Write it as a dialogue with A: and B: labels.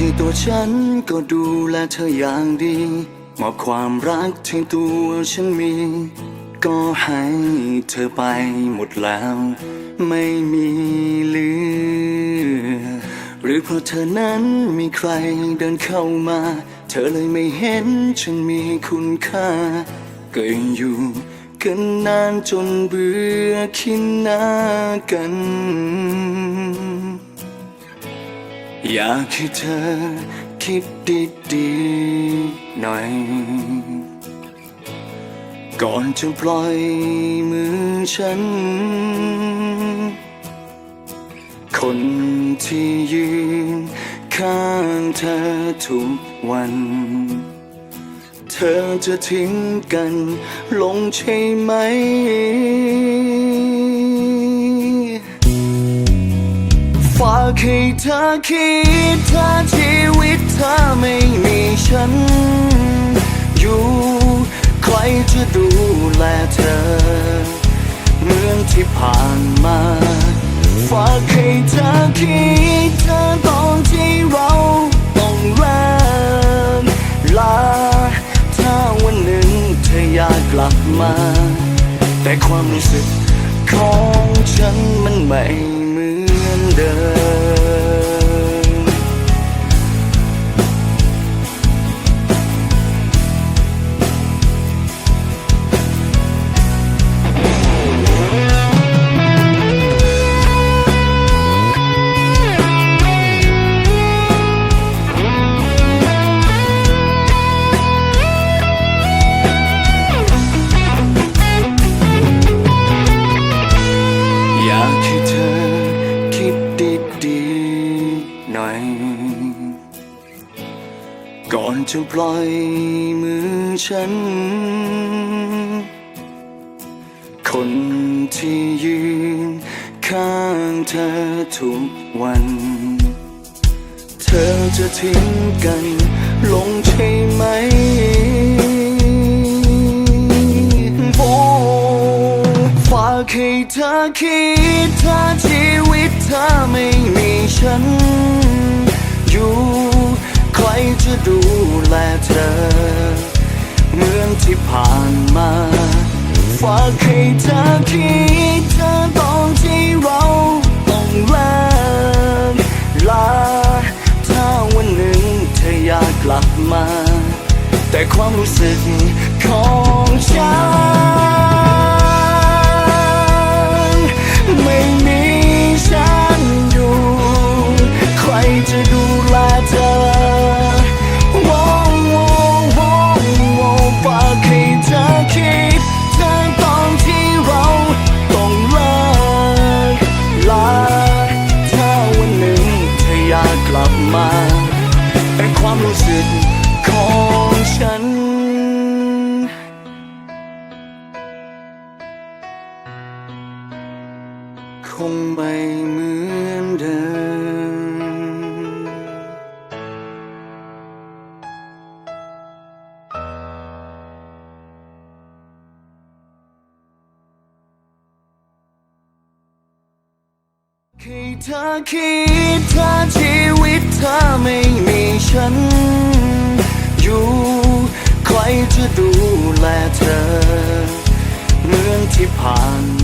A: ที่ตัวฉันก็ดูแลเธออย่างดี มอบความรักที่ตัวฉันมี ก็ให้เธอไปหมดแล้ว ไม่มีเหลือ หรือเพราะเธอนั้นมีใครเดินเข้ามา เธอเลยไม่เห็นฉันมีคุณค่าก็ยังอยู่กันนานจนเบื่อคิดหน้ากัน อยากให้เธอคิดดีๆหน่อย ก่อนจะปล่อยมือฉัน คนที่ยืนข้างเธอทุกวัน เธอจะทิ้งกันลงใช่ไหมากให้เธอคิดถ้าชีวิตเธอไม่มีฉัน อยู่ใครจะดูแลเธอ เมือนที่ผ่านมาฝากให้เธอคิดเธอตอนที่เราต้องเลิกลา ถ้าวันหนึ่งเธออยากกลับมา แต่ความรู้สึกของฉันมันไม่เหมือนเดิม ก่อนจะปล่อยมือฉัน คนที่ยืนข้างเธอทุกวัน เธอจะทิ้งกันลงใช่ไหมโอ้ฝากให้เธอคิดถ้าชีวิตเธอไม่มีฉัน อยู่ ใครจะดูแลเธอ เหมือนที่ผ่านมาฝากให้เธอคิดเธอตอนที่เราต้องเลิกลา ถ้าวันหนึ่งเธออยากกลับมา แต่ความรู้สึกของฉัน รู้สึกของฉันคงไม่เหมือนเดิม ให้เธอคิดถ้าชีวิตเธอไม่มีฉัน อยู่ใครจะดูแลเธอเหมือนที่ผ่าน